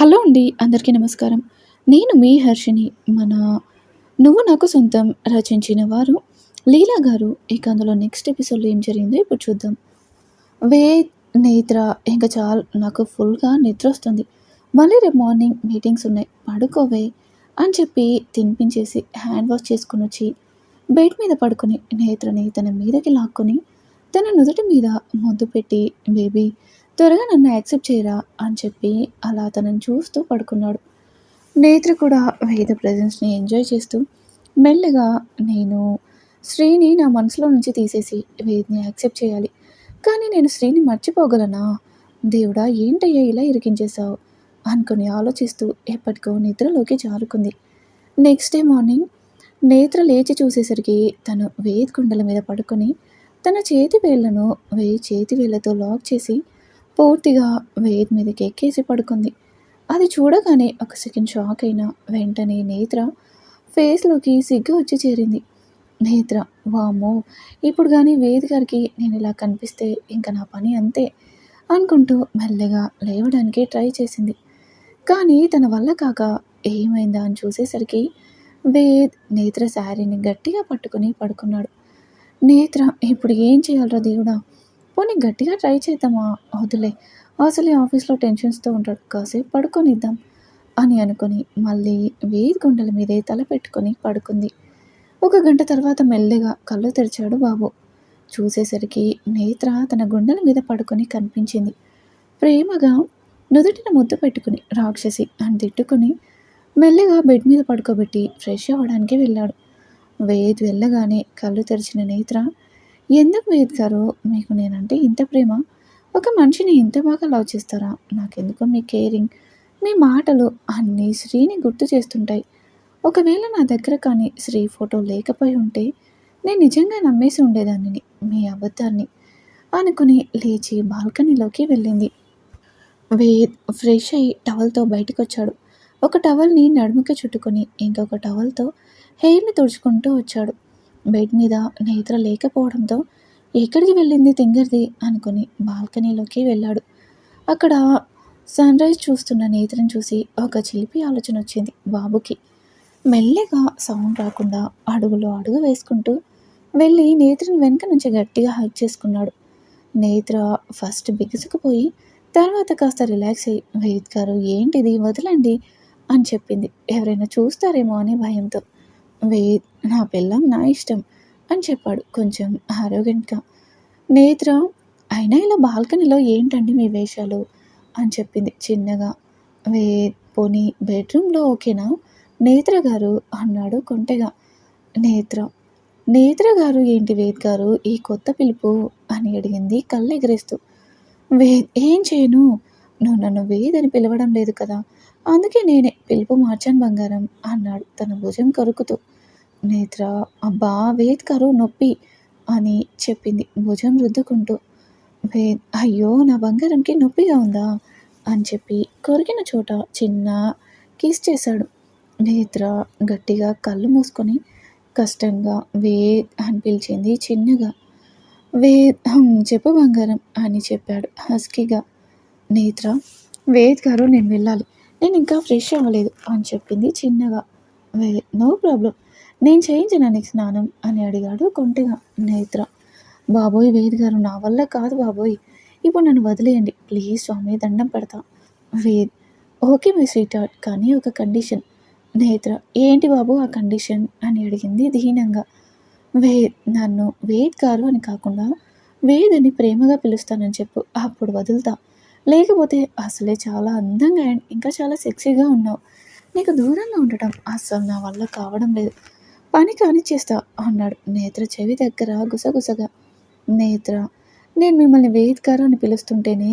Hello అండి అందరికీ నమస్కారం. నేను మీ హర్షిని మన నువ్వు నాకు సొంతం రచించిన వారు లీలా గారు. ఇక అందులో నెక్స్ట్ ఎపిసోడ్లో ఏం జరిగిందో ఇప్పుడు చూద్దాం. వే నేత్ర ఇంకా చాలా నాకు ఫుల్గా నిద్ర వస్తుంది. మళ్ళీ రేపు మార్నింగ్ మీటింగ్స్ ఉన్నాయి. పడుకోవే అని చెప్పి తినిపించేసి హ్యాండ్ వాష్ చేసుకుని వచ్చి బెడ్ మీద పడుకుని నేత్రని తన మీదకి లాక్కొని తన నుదుటి మీద ముద్దు పెట్టి బేబీ త్వరగా నన్ను యాక్సెప్ట్ చేయరా అని చెప్పి అలా తనని చూస్తూ పడుకున్నాడు. నేత్ర కూడా వేద ప్రజెన్స్ని ఎంజాయ్ చేస్తూ మెల్లగా నేను శ్రీని నా మనసులో నుంచి తీసేసి వేదిని యాక్సెప్ట్ చేయాలి. కానీ నేను శ్రీని మర్చిపోగలనా? దేవుడా ఏంటయ్యా ఇలా ఇరికించేశావు? అనుకుని ఆలోచిస్తూ ఎప్పటికో నిద్రలోకి జారుకుంది. నెక్స్ట్ డే మార్నింగ్ నేత్ర లేచి చూసేసరికి తను వేద్ కుండల మీద పడుకొని తన చేతి వేళ్ళను వేయి చేతి వేళ్ళతో లాక్ చేసి పూర్తిగా వేద్ మీదకి ఎక్కేసి పడుకుంది. అది చూడగానే ఒక సెకండ్ షాక్ అయిన వెంటనే నేత్ర ఫేస్లోకి సిగ్గు వచ్చి చేరింది. నేత్ర వామ్మో ఇప్పుడు కానీ వేద్ గారికి నేను ఇలా కనిపిస్తే ఇంకా నా పని అంతే అనుకుంటూ మెల్లగా లేవడానికి ట్రై చేసింది. కానీ తన వల్ల కాక ఏమైందా అని చూసేసరికి వేద్ నేత్ర శారీని గట్టిగా పట్టుకుని పడుకున్నాడు. నేత్ర ఇప్పుడు ఏం చేయాలరా దేవుడా? పోనీ గట్టిగా ట్రై చేద్దామా? వదిలే. అసలే ఆఫీస్లో టెన్షన్స్తో ఉంటాడు. కాసేపు పడుకొనిద్దాం అని అనుకుని మళ్ళీ వేది గుండెల మీదే తల పెట్టుకొని పడుకుంది. ఒక గంట తర్వాత మెల్లగా కళ్ళు తెరిచాడు బాబు. చూసేసరికి నేత్ర తన గుండెల మీద పడుకొని కనిపించింది. ప్రేమగా నుదుటిన ముద్దు పెట్టుకుని రాక్షసి అని తిట్టుకుని మెల్లగా బెడ్ మీద పడుకోబెట్టి ఫ్రెష్ అవ్వడానికి వెళ్ళాడు. వేద్ వెళ్ళగానే కళ్ళు తెరిచిన నేత్ర ఎందుకు వేద్ గారు మీకు నేనంటే ఇంత ప్రేమ? ఒక మనిషిని ఇంత బాగా లవ్ చేస్తారా? నాకెందుకో మీ కేరింగ్ మీ మాటలు అన్నీ శ్రీని గుర్తు చేస్తుంటాయి. ఒకవేళ నా దగ్గర కానీ శ్రీ ఫోటో లేకపోయి ఉంటే నేను నిజంగా నమ్మేసి ఉండేదాన్ని మీ అబద్ధాన్ని అనుకుని లేచి బాల్కనీలోకి వెళ్ళింది. వేద్ ఫ్రెష్ అయ్యి టవల్తో బయటకు వచ్చాడు ఒక టవల్ని నడుముకి చుట్టుకొని ఇంకొక టవల్తో హెయిర్ని తుడుచుకుంటూ వచ్చాడు. బెడ్ మీద నేత్ర లేకపోవడంతో ఎక్కడికి వెళ్ళింది తింగర్ది అనుకుని బాల్కనీలోకి వెళ్ళాడు. అక్కడ సన్ రైజ్ చూస్తున్న నేత్రని చూసి ఒక చిలిపి ఆలోచన వచ్చింది బాబుకి. మెల్లగా సౌండ్ రాకుండా అడుగులో అడుగు వేసుకుంటూ వెళ్ళి నేత్రని వెనుక నుంచి గట్టిగా హైక్ చేసుకున్నాడు. నేత్ర ఫస్ట్ బిగుసుకుపోయి తర్వాత కాస్త రిలాక్స్ అయ్యి వేద్ గారు ఏంటిది? వదలండి అని చెప్పింది. ఎవరైనా చూస్తారేమో అని భయంతో. వేద్ నా పిల్లం నా ఇష్టం అని చెప్పాడు కొంచెం ఆరోగ్యంగా నేత్ర అయినా ఇలా బాల్కనీలో ఏంటండి మీ వేషాలు? అని చెప్పింది చిన్నగా. వే పోనీ బెడ్రూమ్లో ఓకేనా? నేత్ర గారు అన్నాడు కొంటెగా. నేత్ర నేత్ర గారు ఏంటి వేద్ గారు ఈ కొత్త పిలుపు? అని అడిగింది కళ్ళు వేద్ ఏం చేయను? నువ్వు నన్ను వేదని అని పిలవడం లేదు కదా. అందుకే నేనే పిలుపు మార్చాను బంగారం అన్నాడు తన భుజం కొరుకుతూ. నేత్ర అబ్బా వేద్ గారు నొప్పి అని చెప్పింది. భుజం రుద్దుకుంటూ. వేద్ అయ్యో నా బంగారంకి నొప్పిగా ఉందా? అని చెప్పి కొరికిన చోట చిన్న కిస్ చేశాడు. నేత్ర గట్టిగా కళ్ళు మూసుకొని కష్టంగా వేద్ అని పిలిచింది చిన్నగా. వేద్ చెప్పు బంగారం అని చెప్పాడు హస్కీగా. నేత్ర వేద్ గారు నేను వెళ్ళాలి. నేను ఇంకా ఫ్రెష్ అవ్వలేదు అని చెప్పింది చిన్నగా. వేద్ నో ప్రాబ్లం నేను చేయించిన నీకు స్నానం అని అడిగాడు కొంటిగా నేత్ర. బాబోయ్ వేద్ గారు నా వల్ల కాదు బాబోయ్. ఇప్పుడు నన్ను వదిలేయండి. ప్లీజ్ స్వామి దండం పెడతా. Ved okay my sweet heart కానీ ఒక కండిషన్ నేత్ర ఏంటి బాబు ఆ కండిషన్ అని అడిగింది దీనంగా. వేద్ నన్ను వేద్ గారు అని కాకుండా వేద్ అని ప్రేమగా పిలుస్తానని చెప్పు. అప్పుడు వదులుతా. లేకపోతే అసలే చాలా అందంగా అండ్ ఇంకా చాలా సెక్సీగా ఉన్నావు. నీకు దూరంగా ఉండటం అస్సలు నా వల్ల కావడం లేదు. పని కానిచ్చేస్తా అన్నాడు నేత్ర చెవి దగ్గర గుసగుసగా. నేత్ర నేను మిమ్మల్ని వేదికారు అని పిలుస్తుంటేనే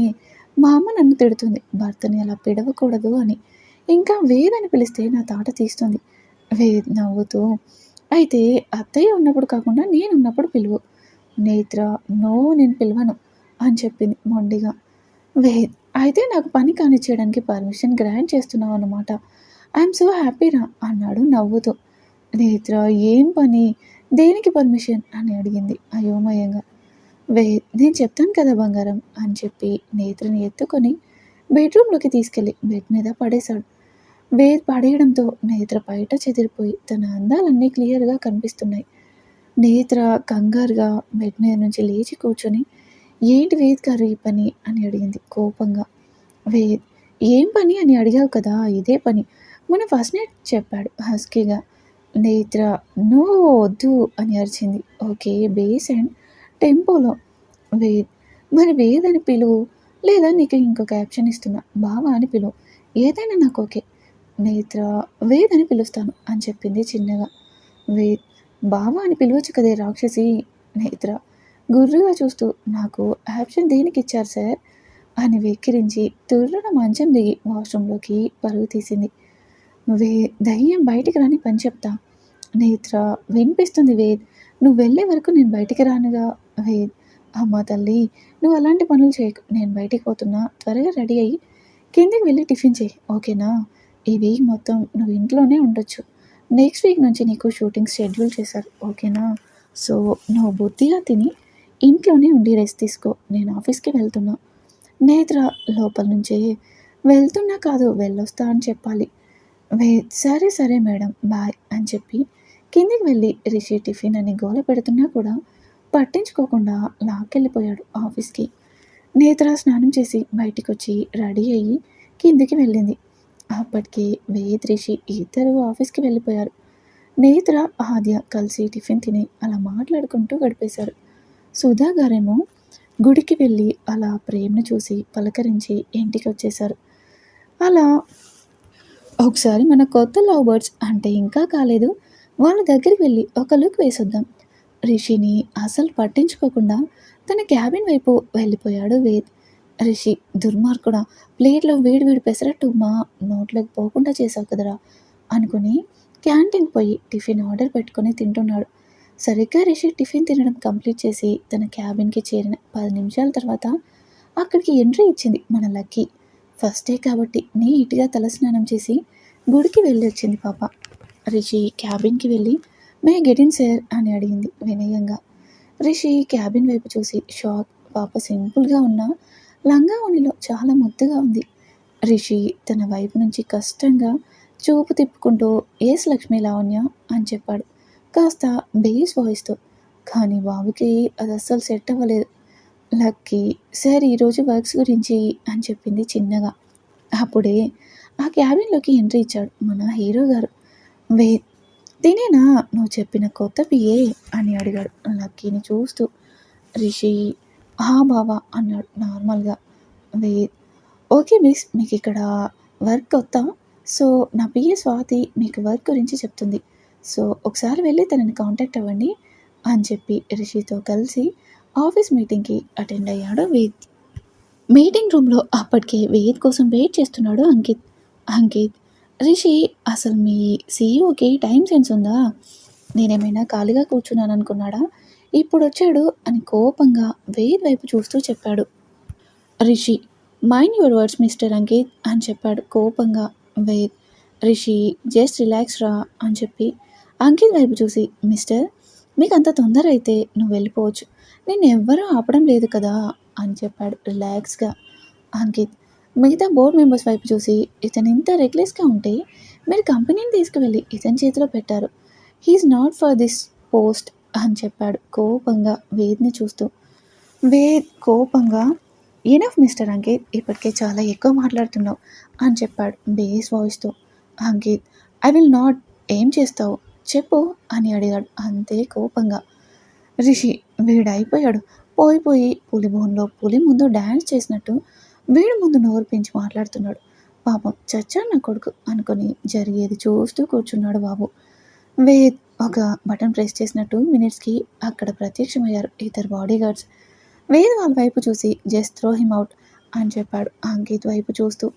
మా అమ్మ నన్ను తిడుతుంది. భర్తని అలా పిడవకూడదు అని. ఇంకా వేద్ అని పిలిస్తే నా తాట తీస్తుంది. వేద్ నవ్వుతూ అయితే అత్తయ్య ఉన్నప్పుడు కాకుండా నేను ఉన్నప్పుడు పిలువు. నేత్ర నో నేను పిలవను అని చెప్పింది మొండిగా. వేద్ అయితే నాకు పని కానిచ్చేయడానికి పర్మిషన్ గ్రాంట్ చేస్తున్నావు అనమాట ఐఎమ్ సో హ్యాపీరా అన్నాడు నవ్వుతూ. నేత్ర ఏం పని? దేనికి పర్మిషన్? అని అడిగింది అయోమయంగా. వే నేను చెప్తాను కదా బంగారం అని చెప్పి నేత్రని ఎత్తుకొని బెడ్రూమ్లోకి తీసుకెళ్ళి బెడ్ మీద పడేశాడు. వేద్ పడేయడంతో నేత్ర బయట చెదిరిపోయి తన అందాలన్నీ క్లియర్గా కనిపిస్తున్నాయి. నేత్ర కంగారుగా బెడ్ మీద నుంచి లేచి కూర్చొని ఏంటి వేద్ గారు ఈ పని? అని అడిగింది కోపంగా. వేద్ ఏం పని? అని అడిగావు కదా ఇదే పని. మన ఫస్ట్ నైట్ చెప్పాడు హస్కీగా. నేత్ర నో వద్దు అని అరిచింది. ఓకే బేస్ అండ్ టెంపోలో. వేద్ మరి వేద్ అని పిలువు? లేదా నీకు ఇంకో క్యాప్షన్ ఇస్తున్నా? బావా అని పిలువు. ఏదైనా నాకు ఓకే. నేత్ర వేద్ అని పిలుస్తాను అని చెప్పింది చిన్నగా. వేద్ బావా అని పిలవచ్చు కదే రాక్షసి నేత్ర? గుర్రుగా చూస్తూ నాకు ఆప్షన్ దేనికి ఇచ్చారు సార్? అని వెక్కిరించి తుర్రున మంచం దిగి వాష్రూమ్లోకి పరుగు తీసింది. వే దయ్యం బయటికి రాని పని చెప్తా. నేత్ర వినిపిస్తుంది వేద్. నువ్వు వెళ్ళే వరకు నేను బయటికి రానుగా వేద్. అమ్మ తల్లి నువ్వు అలాంటి పనులు చేయకు. నేను బయటికి పోతున్నా. త్వరగా రెడీ అయ్యి కిందికి వెళ్ళి టిఫిన్ చేయి. ఓకేనా? ఈ వీక్ మొత్తం నువ్వు ఇంట్లోనే ఉండొచ్చు. నెక్స్ట్ వీక్ నుంచి నీకు షూటింగ్ షెడ్యూల్ చేశారు. ఓకేనా? సో నువ్వు బుద్ధిగా తిని ఇంట్లోనే ఉండి రెస్ట్ తీసుకో. నేను ఆఫీస్కి వెళ్తున్నా. నేత్ర లోపల నుంచే వెళ్తున్నా కాదు వెళ్ళొస్తా అని చెప్పాలి. వే సరే సరే మేడం బాయ్ అని చెప్పి కిందికి వెళ్ళి రిషి టిఫిన్ అని గోల పెడుతున్నా కూడా పట్టించుకోకుండా లాక్కెళ్ళిపోయాడు ఆఫీస్కి నేత్ర స్నానం చేసి బయటికి వచ్చి రెడీ అయ్యి కిందికి వెళ్ళింది. అప్పటికి వేద్ రిషి ఇద్దరు ఆఫీస్కి వెళ్ళిపోయారు. నేత్ర ఆద్య కలిసి టిఫిన్ తిని అలా మాట్లాడుకుంటూ గడిపేశారు. సుధా గారేమో గుడికి వెళ్ళి అలా ప్రేమను చూసి పలకరించి ఇంటికి వచ్చేశారు అలా ఒకసారి మన కొత్త లవ్ బర్డ్స్ అంటే ఇంకా కాలేదు. వాళ్ళ దగ్గరికి వెళ్ళి ఒక లుక్ వేసొద్దాం. రిషిని అసలు పట్టించుకోకుండా తన క్యాబిన్ వైపు వెళ్ళిపోయాడు వేద్. రిషి దుర్మార్గుడా ప్లేట్లో వేడి వేడి పెసరట్టు మా నోట్లోకి పోకుండా చేసావు కదరా అనుకుని క్యాంటీన్ పోయి టిఫిన్ ఆర్డర్ పెట్టుకొని తింటున్నాడు. సరిగ్గా రిషి టిఫిన్ తినడం కంప్లీట్ చేసి తన క్యాబిన్కి చేరిన పది నిమిషాల తర్వాత అక్కడికి ఎంట్రీ ఇచ్చింది మన లక్కీ. ఫస్ట్ డే కాబట్టి నీట్గా తలస్నానం చేసి గుడికి వెళ్ళి వచ్చింది పాప. రిషి క్యాబిన్కి వెళ్ళి మే గెటిన్ సార్ అని అడిగింది వినయంగా. రిషి క్యాబిన్ వైపు చూసి షాక్ పాప సింపుల్గా ఉన్న లంగా ఉనిలో చాలా ముద్దుగా ఉంది. రిషి తన వైపు నుంచి కష్టంగా చూపు తిప్పుకుంటూ ఏస్ లక్ష్మీ లావణ్య అని చెప్పాడు. కాస్త బేస్ వాయిస్తో కానీ బాబుకి అది అస్సలు సెట్ అవ్వలేదు. లక్కీ సార్ ఈరోజు వర్క్స్ గురించి అని చెప్పింది చిన్నగా. అప్పుడే ఆ క్యాబిన్లోకి ఎంట్రీ ఇచ్చాడు మన హీరో గారు. వే తినేనా? నువ్వు చెప్పిన కొత్త పిఏ అని అడిగాడు లక్కీని చూస్తూ. రిషి హా బావా అన్నాడు నార్మల్గా. వే ఓకే మిస్ మీకు ఇక్కడ వర్క్ వస్తాం సో నా పిఏ స్వాతి మీకు వర్క్ గురించి చెప్తుంది. సో ఒకసారి వెళ్ళి తనని కాంటాక్ట్ అవ్వండి అని చెప్పి రిషితో కలిసి ఆఫీస్ మీటింగ్కి అటెండ్ అయ్యాడు వేద్. మీటింగ్ రూమ్లో అప్పటికే వేద్ కోసం వెయిట్ చేస్తున్నాడు అంకిత్. అంకిత్ రిషి అసలు మీ సీఈఓకి టైం సెన్స్ ఉందా? నేనేమైనా ఖాళీగా కూర్చున్నాను అనుకున్నాడా? ఇప్పుడు వచ్చాడు అని కోపంగా వేద్ వైపు చూస్తూ చెప్పాడు. Rishi mind your words mister Ankit అని చెప్పాడు కోపంగా వేద్. రిషి జస్ట్ రిలాక్స్ రా అని చెప్పి అంకిత్ వైపు చూసి మిస్టర్ మీకు అంత తొందర అయితే నువ్వు వెళ్ళిపోవచ్చు. నేను ఎవ్వరూ ఆపడం లేదు కదా అని చెప్పాడు రిలాక్స్గా అంకిత్. మిగతా బోర్డ్ మెంబర్స్ వైపు చూసి ఇతను ఇంత రెక్లెస్గా ఉంటే మీరు కంపెనీని తీసుకువెళ్ళి ఇతని చేతిలో పెట్టారు. He's not for this post అని చెప్పాడు కోపంగా వేద్ని చూస్తూ. వేద్ కోపంగా? ఎనఫ్ మిస్టర్ అంకిత్ ఇప్పటికే చాలా ఎక్కువ మాట్లాడుతున్నావు అని చెప్పాడు బేస్ వాయిస్తో అంకిత్. ఐ విల్ నాట్ ఏం చేస్తావు? చెప్పు అని అడిగాడు. అంతే కోపంగా. రిషి వీడైపోయాడు. పోయి పోయి పులి బోన్లో పులి ముందు డ్యాన్స్ చేసినట్టు వీడి ముందు నోరు పెంచి మాట్లాడుతున్నాడు. పాపం చచ్చాడు నా కొడుకు అనుకొని జరిగేది చూస్తూ కూర్చున్నాడు బాబు. వేద్ ఒక బటన్ ప్రెస్ చేసినట్టు మినిట్స్కి అక్కడ ప్రత్యక్షమయ్యారు ఇద్దరు బాడీగార్డ్స్. వేద్ వాళ్ళ వైపు చూసి జస్ట్ త్రో హిమ్ అవుట్ అని చెప్పాడు అంకిత్ వైపు చూస్తూ.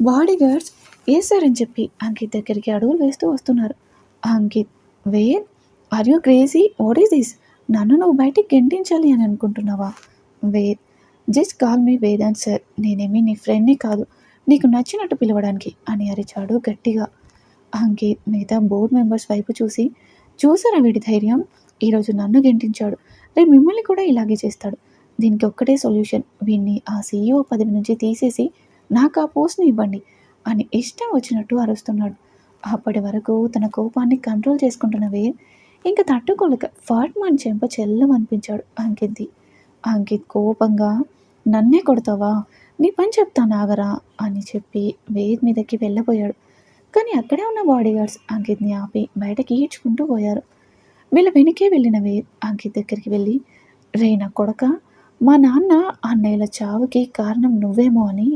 బాడీగార్డ్స్ ఏ సార్ వేసారని చెప్పి అంకిత్ దగ్గరికి అడుగులు వేస్తూ వస్తున్నారు. Ankit Ved are you crazy? What is this? నన్ను నువ్వు బయటికి గెంటించాలి అని అనుకుంటున్నావా? Ved just call me Vedant sir నేనేమి నీ ఫ్రెండ్ని కాదు నీకు నచ్చినట్టు పిలవడానికి అని అరిచాడు గట్టిగా. అంకిత్ మిగతా బోర్డు మెంబర్స్ వైపు చూసి చూసారా వీడి ధైర్యం? ఈరోజు నన్ను గెంటించాడు. రేపు మిమ్మల్ని కూడా ఇలాగే చేస్తాడు. దీనికి ఒక్కటే సొల్యూషన్ వీడిని ఆ సీఈఓ పదవి నుంచి తీసేసి నాకు ఆ పోస్ట్ని ఇవ్వండి అని ఇష్టం వచ్చినట్టు అరుస్తున్నాడు. అప్పటి వరకు తన కోపాన్ని కంట్రోల్ చేసుకుంటున్న వేద్ ఇంకా తట్టుకోలేక ఫాట్మాన్ చెంప చెల్లమనిపించాడు అంకిత్ది. అంకిత్ కోపంగా నన్నే కొడతావా? నీ పని చెప్తాను ఆగరా అని చెప్పి వేద్ మీదకి వెళ్ళబోయాడు కానీ అక్కడే ఉన్న బాడీగార్డ్స్ అంకిత్ని ఆపి బయటకి ఈడ్చుకుంటూ పోయారు. వీళ్ళ వెనుకే వెళ్ళిన వేద్ అంకిత్ దగ్గరికి వెళ్ళి రే నా కొడక. మా నాన్న అన్నయ్యల చావుకి కారణం నువ్వేమో అని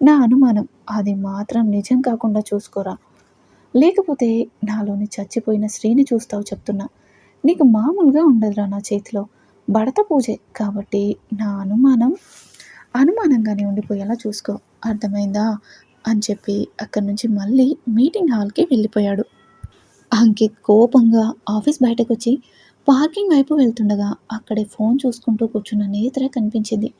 నా అనుమానం. అది మాత్రం నిజం కాకుండా చూసుకోరా. లేకపోతే నాలోని చచ్చిపోయిన స్త్రీని చూస్తావు చెప్తున్నా. నీకు మామూలుగా ఉండదురా నా చేతిలో. భడత పూజే కాబట్టి నా అనుమానం అనుమానంగానే ఉండిపోయేలా చూసుకో. అర్థమైందా? అని చెప్పి అక్కడి నుంచి మళ్ళీ మీటింగ్ హాల్కి వెళ్ళిపోయాడు. అంకిత్ కోపంగా ఆఫీస్ బయటకు వచ్చి పార్కింగ్ వైపు వెళ్తుండగా అక్కడే ఫోన్ చూసుకుంటూ కూర్చున్న నేత్ర కనిపించింది.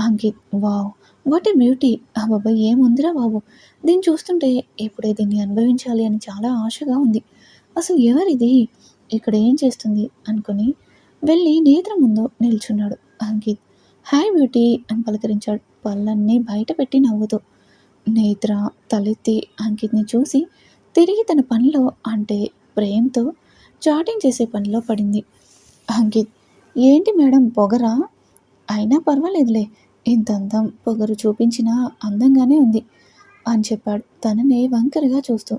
Ankit wow what a beauty. ఆ బాబాయ్ ఏముందిరా బాబు? దీన్ని చూస్తుంటే ఇప్పుడే దీన్ని అనుభవించాలి అని చాలా ఆశగా ఉంది. అసలు ఎవరిది? ఇక్కడ ఏం చేస్తుంది? అనుకుని వెళ్ళి నేత్ర ముందు నిల్చున్నాడు అంకిత్. హాయ్ బ్యూటీ అని పలకరించాడు. పళ్ళన్నీ బయట పెట్టి నవ్వుతూ. నేత్ర తలెత్తి అంకిత్ని చూసి తిరిగి తన పనిలో అంటే ప్రేమతో చాటింగ్ చేసే పనిలో పడింది. అంకిత్ ఏంటి మేడం పొగరా? అయినా పర్వాలేదులే. ఇంత అందం పొగరు చూపించినా అందంగానే ఉంది అని చెప్పాడు. తనని వంకరగా చూస్తూ.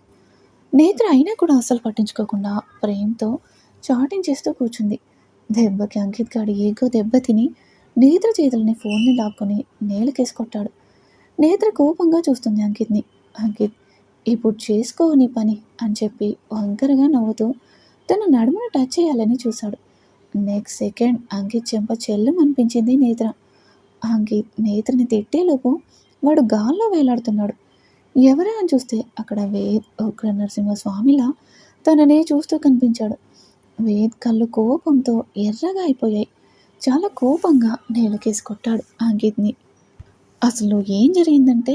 నేత్ర అయినా కూడా అసలు పట్టించుకోకుండా ప్రేమతో చాటింగ్ చేస్తూ కూర్చుంది. దెబ్బకి అంకిత్ గాడి ఏగో దెబ్బ తిని నేత్ర చేతులని ఫోన్ని లాక్కొని నేలకేసి కొట్టాడు. నేత్ర కోపంగా చూస్తుంది అంకిత్ని. అంకిత్ ఇప్పుడు చేసుకో నీ పని అని చెప్పి వంకరగా నవ్వుతూ తన నడుమును టచ్ చేయాలని చూశాడు. నెక్స్ట్ సెకండ్ అంకిత్ చెంప చెల్లం అనిపించింది నేత్ర. అంకిత్ నేత్రని తిట్టేలోపు వాడు గాల్లో వేలాడుతున్నాడు. ఎవరైనా అని చూస్తే అక్కడ వేద్ ఉగ్ర నరసింహస్వామిలా తననే చూస్తూ కనిపించాడు. వేద్ కళ్ళు కోపంతో ఎర్రగా అయిపోయాయి. చాలా కోపంగా నేలకేసి కొట్టాడు అంకిత్ని అసలు ఏం జరిగిందంటే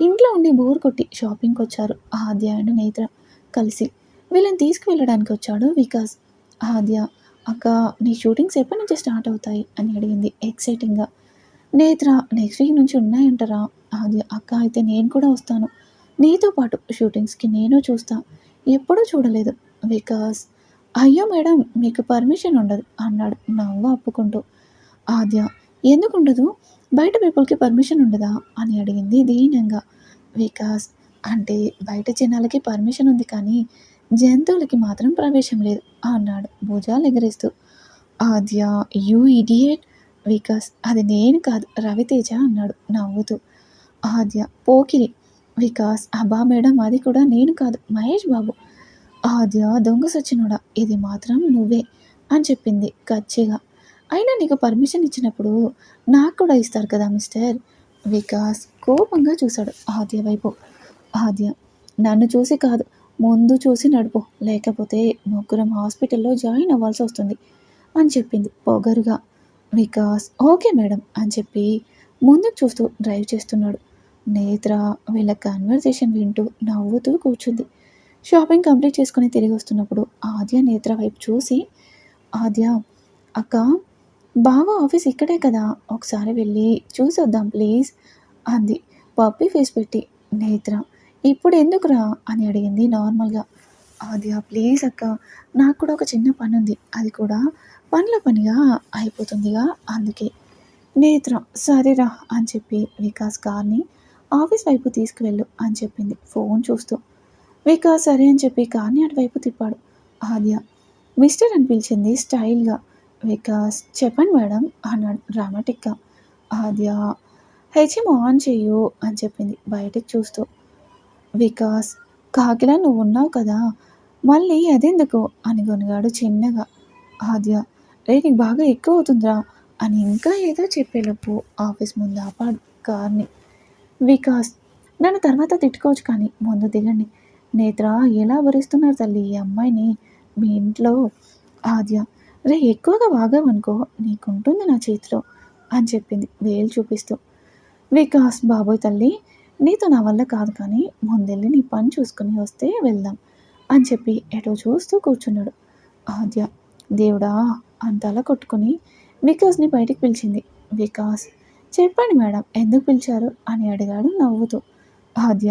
ఇంట్లో ఉండి బోర్ కొట్టి షాపింగ్కి వచ్చారు ఆద్య అండ్ నేత్ర కలిసి. వీళ్ళని తీసుకువెళ్ళడానికి వచ్చాడు వికాస్. ఆద్య అక్క నీ షూటింగ్స్ ఎప్పటి నుంచి స్టార్ట్ అవుతాయి? అని అడిగింది ఎక్సైటింగ్గా. నేత్ర నెక్స్ట్ వీక్ నుంచి ఉన్నాయంటారా? ఆద్య అక్క అయితే నేను కూడా వస్తాను. నీతో పాటు షూటింగ్స్కి నేను చూస్తా. ఎప్పుడూ చూడలేదు. వికాస్ అయ్యో మేడం మీకు పర్మిషన్ ఉండదు అన్నాడు నవ్వు అప్పుకుంటూ. ఆద్య ఎందుకు ఉండదు బయట పీపుల్కి పర్మిషన్ ఉండదా? అని అడిగింది దీనంగా. వికాస్ అంటే బయట జనాలకి పర్మిషన్ ఉంది కానీ జంతువులకి మాత్రం ప్రవేశం లేదు అన్నాడు భుజాలు ఎగరేస్తూ. ఆద్య యూ ఇడియట్ వికాస్ అది నేను కాదు రవితేజ అన్నాడు. నవ్వుతూ. ఆద్య పోకిరి. వికాస్ అబ్బా మేడం అది కూడా నేను కాదు మహేష్ బాబు. ఆద్య దొంగ సచ్చినోడా ఇది మాత్రం నువ్వే అని చెప్పింది గచ్చిగా అయినా నీకు పర్మిషన్ ఇచ్చినప్పుడు నాకు కూడా ఇస్తారు కదా మిస్టర్? వికాస్ కోపంగా చూశాడు ఆద్య వైపు. ఆద్య నన్ను చూసి కాదు ముందు చూసి నడుపు. లేకపోతే ముగ్గురం హాస్పిటల్లో జాయిన్ అవ్వాల్సి వస్తుంది అని చెప్పింది పొగరుగా. వికాస్ ఓకే మేడం అని చెప్పి ముందుకు చూస్తూ డ్రైవ్ చేస్తున్నాడు. నేత్ర వీళ్ళ కన్వర్సేషన్ వింటూ నవ్వుతూ కూర్చుంది. షాపింగ్ కంప్లీట్ చేసుకుని తిరిగి వస్తున్నప్పుడు ఆద్య నేత్ర వైపు చూసి ఆద్య అక్క బావ ఆఫీస్ ఇక్కడే కదా ఒకసారి వెళ్ళి చూసి వద్దాం ప్లీజ్ అంది. పప్పి ఫేస్ పెట్టి నేత్ర ఇప్పుడు ఎందుకురా అని అడిగింది నార్మల్గా. ఆద్య ప్లీజ్ అక్క నాకు కూడా ఒక చిన్న పని ఉంది. అది కూడా పనుల పనిగా అయిపోతుందిగా అందుకే. నేత్ర సరేరా అని చెప్పి వికాస్ కార్ని ఆఫీస్ వైపు తీసుకువెళ్ళు అని చెప్పింది. ఫోన్ చూస్తూ. వికాస్ సరే అని చెప్పి కార్ని అటువైపు తిప్పాడు. ఆద్య మిస్టర్ అని పిలిచింది స్టైల్గా. వికాస్ చెప్పండి మేడం అన్నాడు డ్రామాటిక్గా. ఆద్య హెచ్ఎం ఆన్ చెయ్యు అని చెప్పింది. బయటకు చూస్తూ. వికాస్ కాకిలా నువ్వు ఉన్నావు కదా మళ్ళీ అదెందుకు? అని కొనగాడు చిన్నగా. ఆద్య రే నీకు బాగా ఎక్కువ అవుతుందిరా అని ఇంకా ఏదో చెప్పేలోపు ఆఫీస్ ముందు ఆపాడు కార్ని. వికాస్ నన్ను తర్వాత తిట్టుకోవచ్చు కానీ ముందు దిగండి. నేత్ర ఎలా భరిస్తున్నారు తల్లి ఈ అమ్మాయిని? మీ ఇంట్లో? ఆద్య రే ఎక్కువగా వాగావనుకో నీకుంటుంది నా చేతిలో అని చెప్పింది వేలు చూపిస్తూ. వికాస్ బాబోయ్ తల్లి నీతో నా వల్ల కాదు కానీ ముందెళ్ళి నీ పని చూసుకుని వస్తే వెళ్దాం. అని చెప్పి ఎటో చూస్తూ కూర్చున్నాడు. ఆద్య దేవుడా అంతలా కొట్టుకుని వికాస్ని బయటికి పిలిచింది. వికాస్ చెప్పండి మేడం ఎందుకు పిలిచారు? అని అడిగాడు నవ్వుతూ. ఆద్య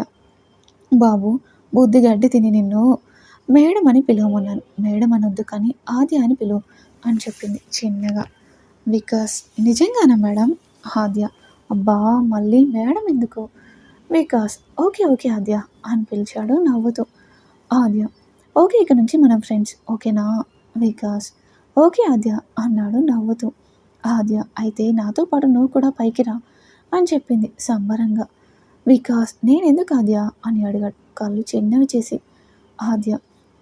బాబు బుద్ధి గడ్డి తిని నిన్ను మేడం అని పిలవమన్నాను. మేడం అనొద్దు కానీ ఆద్య అని పిలువు అని చెప్పింది చిన్నగా. వికాస్ నిజంగానా మేడం? ఆద్య అబ్బా మళ్ళీ మేడం ఎందుకు? వికాస్ ఓకే ఓకే ఆద్య అని పిలిచాడు నవ్వుతూ. ఆద్య. ఓకే ఇక నుంచి మనం ఫ్రెండ్స్ ఓకేనా? వికాస్. ఓకే ఆద్య అన్నాడు నవ్వుతూ. ఆద్య అయితే నాతో పాటు నువ్వు కూడా పైకి రా అని చెప్పింది సంబరంగా. వికాస్ నేను ఎందుకు ఆద్య? అని అడిగాడు. కళ్ళు చిన్నవి చేసి. ఆద్య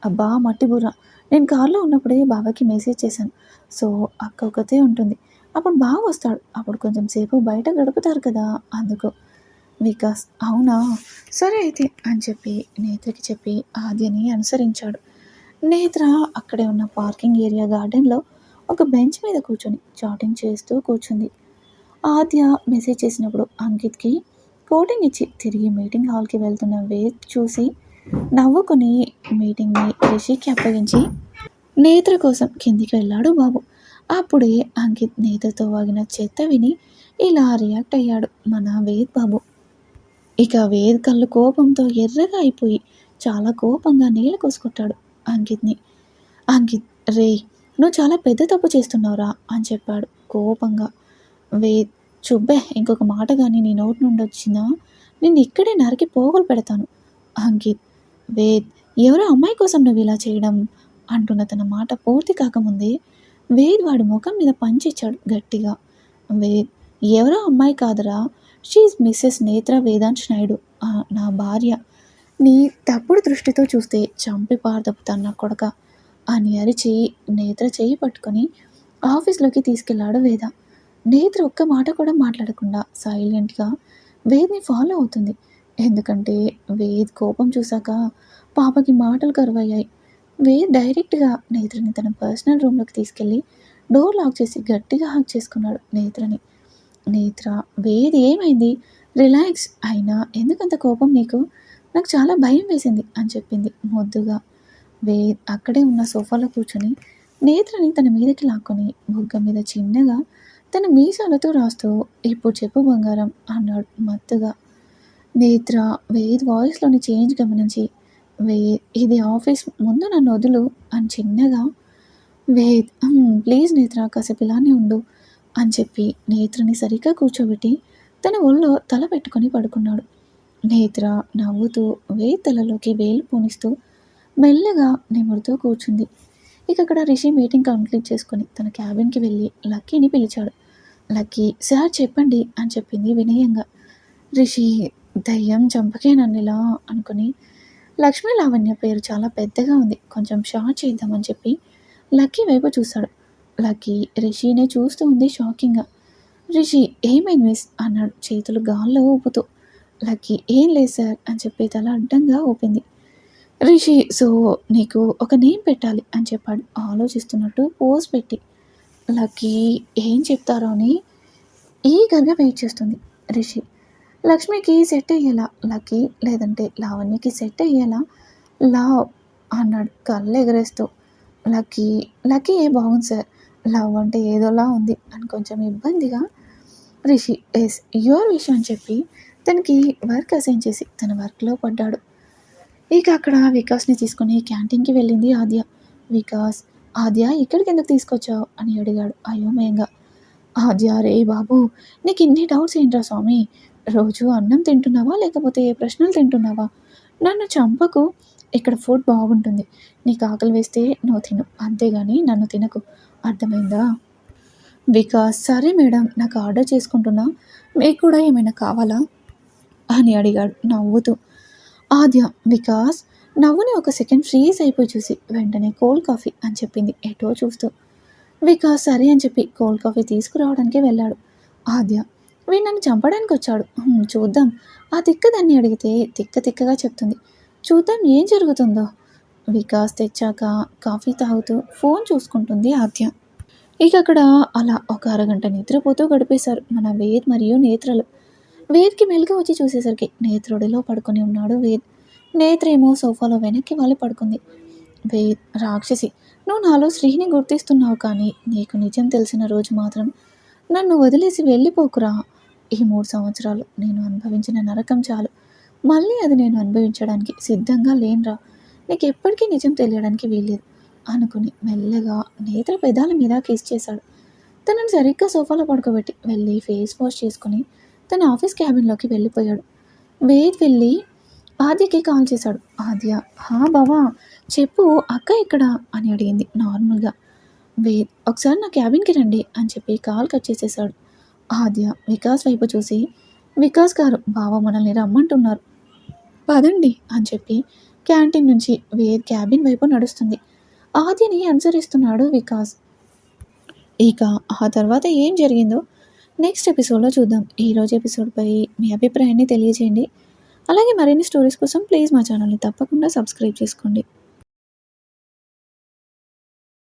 అబ్బా మట్టి బుర్ర. నేను కారులో ఉన్నప్పుడే బాబాకి మెసేజ్ చేశాను. సో అక్క ఒకతే ఉంటుంది. అప్పుడు బాగా వస్తాడు. అప్పుడు కొంచెం సేపు బయట గడుపుతారు కదా అందుకు. వికాస్ అవునా? సరే అయితే అని చెప్పి నేత్రకి చెప్పి ఆద్యని అనుసరించాడు. నేత్ర అక్కడే ఉన్న పార్కింగ్ ఏరియా గార్డెన్లో ఒక బెంచ్ మీద కూర్చొని చాటింగ్ చేస్తూ కూర్చుంది. ఆద్య మెసేజ్ చేసినప్పుడు అంకిత్కి కోటింగ్ ఇచ్చి తిరిగి మీటింగ్ హాల్కి వెళ్తున్న వే చూసి నవ్వుకుని మీటింగ్ని రిషికి అప్పగించి నేత్ర కోసం కిందికి వెళ్ళాడు బాబు. అప్పుడే అంకిత్ నేత్రతో వాగిన చెత్త విని ఇలా రియాక్ట్ అయ్యాడు మన వేద్ బాబు. ఇక వేద్ కళ్ళు కోపంతో ఎర్రగా అయిపోయి చాలా కోపంగా నీళ్ళ కోసుకొట్టాడు అంకిత్ని. అంకిత్ రే నువ్వు చాలా పెద్ద తప్పు చేస్తున్నావురా అని చెప్పాడు కోపంగా. వేద్ చుబ్బే ఇంకొక మాట కానీ నీ నోటి నుండి వచ్చినా నేను ఇక్కడే నరికి పోగులు పెడతాను అంకిత్. వేద్ ఎవరో అమ్మాయి కోసం నువ్వు ఇలా చేయడం అంటున్న తన మాట పూర్తి కాకముందే వేద్ వాడి ముఖం మీద పంచిచ్చాడు గట్టిగా. వేద్ ఎవరో అమ్మాయి కాదురా షీఈ్ మిస్సెస్ నేత్ర వేదాంత్ నాయుడు నా భార్య. నీ తప్పుడు దృష్టితో చూస్తే చంపి పారదప్పుతాను నా కొడక అని అరిచి నేత్ర చేయి పట్టుకొని ఆఫీస్లోకి తీసుకెళ్ళాడు వేద. నేత్ర ఒక్క మాట కూడా మాట్లాడకుండా సైలెంట్గా వేద్ని ఫాలో అవుతుంది. ఎందుకంటే వేద్ కోపం చూశాక పాపకి మాటలు కరువయ్యాయి. వేద్ డైరెక్ట్గా నేత్రని తన పర్సనల్ రూమ్లోకి తీసుకెళ్ళి డోర్ లాక్ చేసి గట్టిగా హాక్ చేసుకున్నాడు నేత్రని. నేత్ర వేది ఏమైంది? రిలాక్స్ అయినా ఎందుకంత కోపం నీకు? నాకు చాలా భయం వేసింది అని చెప్పింది మొద్దుగా. వేద్ అక్కడే ఉన్న సోఫాలో కూర్చొని నేత్రని తన మీదకి లాక్కొని బుగ్గ మీద చిన్నగా తన మీసాలతో రాస్తూ ఇప్పుడు చెప్పు బంగారం అన్నాడు మత్తుగా. నేత్ర వేద్ వాయిస్లోని చేంజ్ గమనించి వేద్ ఇది ఆఫీస్ ముందు నన్ను వదులు అని చిన్నగా. వేద్ ప్లీజ్ నేత్ర కాసేపు ఇలానే ఉండు. అని చెప్పి నేత్రని సరిగ్గా కూర్చోబెట్టి తన ఒళ్ళో తల పెట్టుకొని పడుకున్నాడు. నేత్ర నవ్వుతూ వే తలలోకి వేలు పూనిస్తూ మెల్లగా నిమురుతూ కూర్చుంది. ఇక అక్కడ రిషి మీటింగ్ కంప్లీట్ చేసుకుని తన క్యాబిన్కి వెళ్ళి లక్కీని పిలిచాడు. లక్కీ సార్ చెప్పండి అని చెప్పింది వినయంగా. రిషి దయ్యం చంపకే నన్ను ఇలా అనుకుని లక్ష్మీ లావణ్య పేరు చాలా పెద్దగా ఉంది. కొంచెం షార్ట్ చేద్దామని చెప్పి లక్కీ వైపు చూశాడు. లక్కీ రిషినే చూస్తూ ఉంది షాకింగ్గా. రిషి ఏమైంది మిస్? అన్నాడు చేతులు గాల్లో ఊపుతూ. లక్కీ ఏం లేదు సార్ అని చెప్పి తల అడ్డంగా ఊపింది. రిషి సో నీకు ఒక నేమ్ పెట్టాలి అని చెప్పాడు. ఆలోచిస్తున్నట్టు పోజ్ పెట్టి. లక్కీ ఏం చెప్తారో అని ఈగర్గా వెయిట్ చేస్తుంది రిషి. లక్ష్మికి సెట్ అయ్యేలా లక్కీ లేదంటే లావణ్యకి సెట్ అయ్యేలా లావ్ అన్నాడు కళ్ళు ఎగరేస్తూ. లక్కీ లక్కీ ఏ బాగుంది సార్? లవ్ అంటే ఏదోలా ఉంది. అని కొంచెం ఇబ్బందిగా రిషి ఎస్ యువర్ విష్ అని చెప్పి తనకి వర్క్ అసైన్ చేసి తన వర్క్లో పడ్డాడు. ఇక అక్కడ వికాస్ని తీసుకుని క్యాంటీన్కి వెళ్ళింది ఆద్య. వికాస్ ఆద్య ఇక్కడికి ఎందుకు తీసుకొచ్చావు? అని అడిగాడు అయోమయంగా. ఆద్య రే బాబు నీకు ఇన్ని డౌట్స్ ఏంట్రా స్వామి? రోజు అన్నం తింటున్నావా? లేకపోతే ఏ ప్రశ్నలు తింటున్నావా? నన్ను చంపకు. ఇక్కడ ఫుడ్ బాగుంటుంది. నీకు ఆకలి వేస్తే నువ్వు తిను. అంతేగాని నన్ను తినకు. అర్థమైందా? వికాస్ సరే మేడం నాకు ఆర్డర్ చేసుకుంటున్నా. మీకు కూడా ఏమైనా కావాలా? అని అడిగాడు. నవ్వుతూ. ఆద్య వికాస్ నవ్వుని ఒక సెకండ్ ఫ్రీజ్ అయిపోయి చూసి వెంటనే కోల్డ్ కాఫీ అని చెప్పింది. ఎటో చూస్తూ. వికాస్ సరే అని చెప్పి కోల్డ్ కాఫీ తీసుకురావడానికి వెళ్ళాడు. ఆద్య వీడు నన్ను చంపడానికి వచ్చాడు. చూద్దాం. ఆ తిక్క దాన్ని అడిగితే తిక్క తిక్కగా చెప్తుంది. చూద్దాం ఏం జరుగుతుందో. వికాస్ తెచ్చాక కాఫీ తాగుతూ ఫోన్ చూసుకుంటుంది ఆద్య. ఇక అక్కడ అలా ఒక అరగంట నిద్రపోతూ గడిపేశారు మన వేద్ మరియు నేత్రలు. వేద్కి మెలుగు వచ్చి చూసేసరికి నేత్రుడిలో పడుకొని ఉన్నాడు వేద్. నేత్రేమో సోఫాలో వెనక్కి వాలి పడుకుంది. వేద్ రాక్షసి నువ్వు నాలో శ్రీని గుర్తిస్తున్నావు కానీ నీకు నిజం తెలిసిన రోజు మాత్రం నన్ను వదిలేసి వెళ్ళిపోకురా. ఈ మూడు సంవత్సరాలు నేను అనుభవించిన నరకం చాలు. మళ్ళీ అది నేను అనుభవించడానికి సిద్ధంగా లేనురా. నీకు ఎప్పటికీ నిజం తెలియడానికి వీల్లేదు అనుకుని మెల్లగా నేత్ర పెదాల మీద కిస్ చేశాడు. తనని సరిగ్గా సోఫాలో పడుకోబెట్టి వెళ్ళి ఫేస్ వాష్ చేసుకుని తన ఆఫీస్ క్యాబిన్లోకి వెళ్ళిపోయాడు. వేద్ వెళ్ళి ఆద్యకి కాల్ చేశాడు. ఆద్య హా బావా చెప్పు అక్క ఇక్కడ అని అడిగింది నార్మల్గా. వేద్ ఒకసారి నా క్యాబిన్కి రండి అని చెప్పి కాల్ కట్ చేసేసాడు ఆద్య వికాస్ వైపు చూసి వికాస్ గారు బావ మనల్ని రమ్మంటున్నారు. పదండి అని చెప్పి క్యాంటీన్ నుంచి వేద్ క్యాబిన్ వైపు నడుస్తుంది. ఆద్యని అనుసరిస్తున్నాడు వికాస్. ఇక ఆ తర్వాత ఏం జరిగిందో నెక్స్ట్ ఎపిసోడ్లో చూద్దాం. ఈరోజు ఎపిసోడ్పై మీ అభిప్రాయాన్ని తెలియజేయండి. అలాగే మరిన్ని స్టోరీస్ కోసం ప్లీజ్ మా ఛానల్ని తప్పకుండా సబ్స్క్రైబ్ చేసుకోండి.